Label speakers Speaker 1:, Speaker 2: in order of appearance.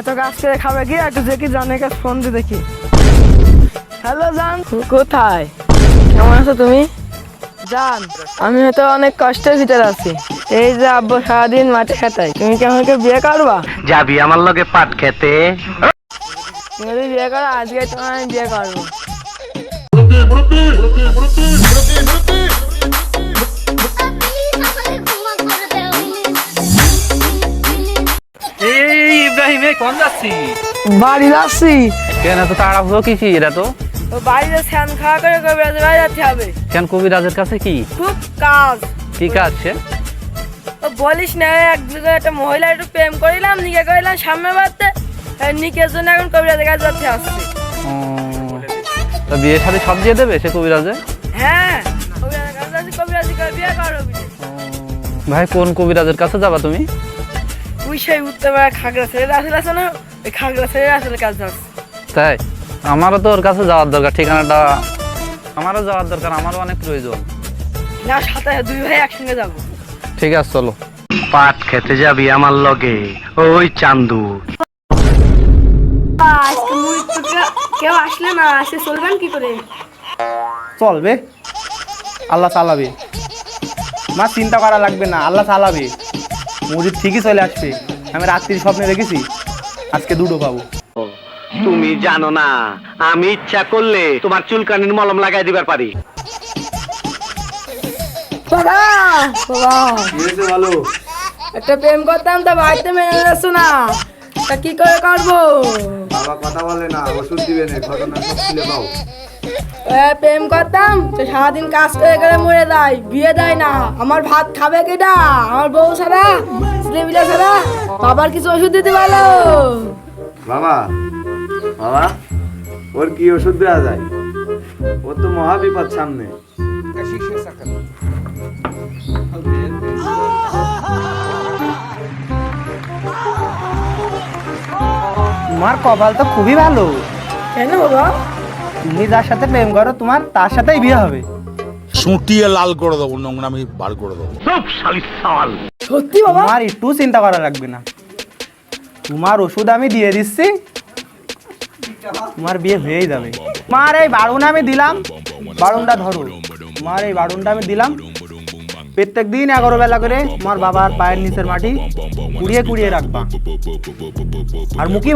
Speaker 1: এত কাজ করে খাবে কি? একটু দেখি জানে কাছে ফোন দিয়ে দেখি। হ্যালো জান। কোথায়? কেমন আছো তুমি? জান। আমি হয়তো অনেক কষ্টের ভিতরে আছি। এই যে আব্বু সারাদিন মাঠে খাটাই তুমি কি আমাকে বিয়ে করবা?
Speaker 2: যাবি আমার লগে পাট খেতে?
Speaker 1: তুমি যদি বিয়ে করো আজকে তোমার আমি বিয়ে করব।
Speaker 3: এই কোন যাচ্ছি।
Speaker 1: বাড়ি যাচ্ছি?
Speaker 3: কেন এত তাড়াহুড়ো? কি কি এটা তো?
Speaker 1: তো বাড়িতে স্নান খাওয়া করে কবিরাজের বাড়ি যেতে হবে
Speaker 3: কেন কবিরাজের কাছে কি?
Speaker 1: খুব কাজ।
Speaker 3: কি কাজ সে?
Speaker 1: বলিস না এক একটা মহিলা একটু প্রেম করিলাম নিকে করিলাম সামনে বাড়তে। নিকের জন্য এখন কবিরাজের কাছে যাচ্ছে আসছে।
Speaker 3: তা বিয়ে সাথে সব দিয়ে দেবে সে কবিরাজে?
Speaker 1: হ্যাঁ কবিরাজের কাছে যাচ্ছি বিয়ে করো
Speaker 3: ভাই কোন কবিরাজের কাছে যাবা তুমি?
Speaker 1: সেই উঠতে পারে খাগড়া ছেড়ে আসলে আছে না ওই খাগড়া ছেড়ে আসলে কাজ যাচ্ছে।
Speaker 3: তাই? আমারও তো ওর কাছে যাওয়ার দরকার ঠিকানাটা আমারও যাওয়ার দরকার আমারও অনেক প্রয়োজন।
Speaker 1: না সাথে দুই ভাই একসঙ্গে যাব।
Speaker 3: ঠিক আছে চলো।
Speaker 2: পাট খেতে যাবি আমার লগে ওই চান্দু।
Speaker 1: আজকে মুড়ি তো কেউ আসলে না আসে চলবেন কি করে?
Speaker 4: চলবে। আল্লাহ চালাবে। মা চিন্তা করা লাগবে না আল্লাহ চালাবে। মসজিদ ঠিকই চলে আসবে। আমি রাত্রির স্বপ্নে দেখেছি। আজকে দুটো পাবো।
Speaker 2: তুমি জানো না আমি ইচ্ছা করলে তোমার চুলকানির মলম লাগাই দিবার পারি।
Speaker 1: বাবা বাবা।
Speaker 4: ভালো
Speaker 1: একটা প্রেম করতাম তা বাড়িতে মেনে যাচ্ছে না। তা কি করে করব?
Speaker 4: বাবা কথা বলে না ওষুধ দিবে না ঘটনা সব খুলে পাও।
Speaker 1: প্রেম করতাম তো সারাদিন কাজ করে করে মরে যায় বিয়ে দেয় না। আমার ভাত খাবে কেটা আমার বউ সারা ছেলেপিলা বাবার কিছু ওষুধ দিতে পারল
Speaker 5: বাবা বাবা ওর কি ওষুধ দেওয়া যায়? ওর তো মহা বিপদ সামনে।
Speaker 4: তোমার কপাল তো খুবই ভালো।
Speaker 1: কেন বাবা?
Speaker 4: তুমি যার সাথে প্রেম করো তোমার তার সাথেই বিয়ে হবে।
Speaker 6: সুটিয়ে লাল করে দেবো নোংরামি বার করে দেবো।
Speaker 2: সব সাওয়াল
Speaker 1: সত্যি বাবা?
Speaker 4: তোমার একটু চিন্তা করা লাগবে না। তোমার ওষুধ আমি দিয়ে দিচ্ছি, তোমার বিয়ে হয়েই যাবে। তোমার এই বারুন আমি দিলাম বারুনটা ধরো। তোমার এই বারুনটা আমি দিলাম। প্রত্যেক দিন এগারো বেলা করে তোমার বাবার পায়ের নিচের মাটি কুড়িয়ে কুড়িয়ে রাখবা। আর মুখি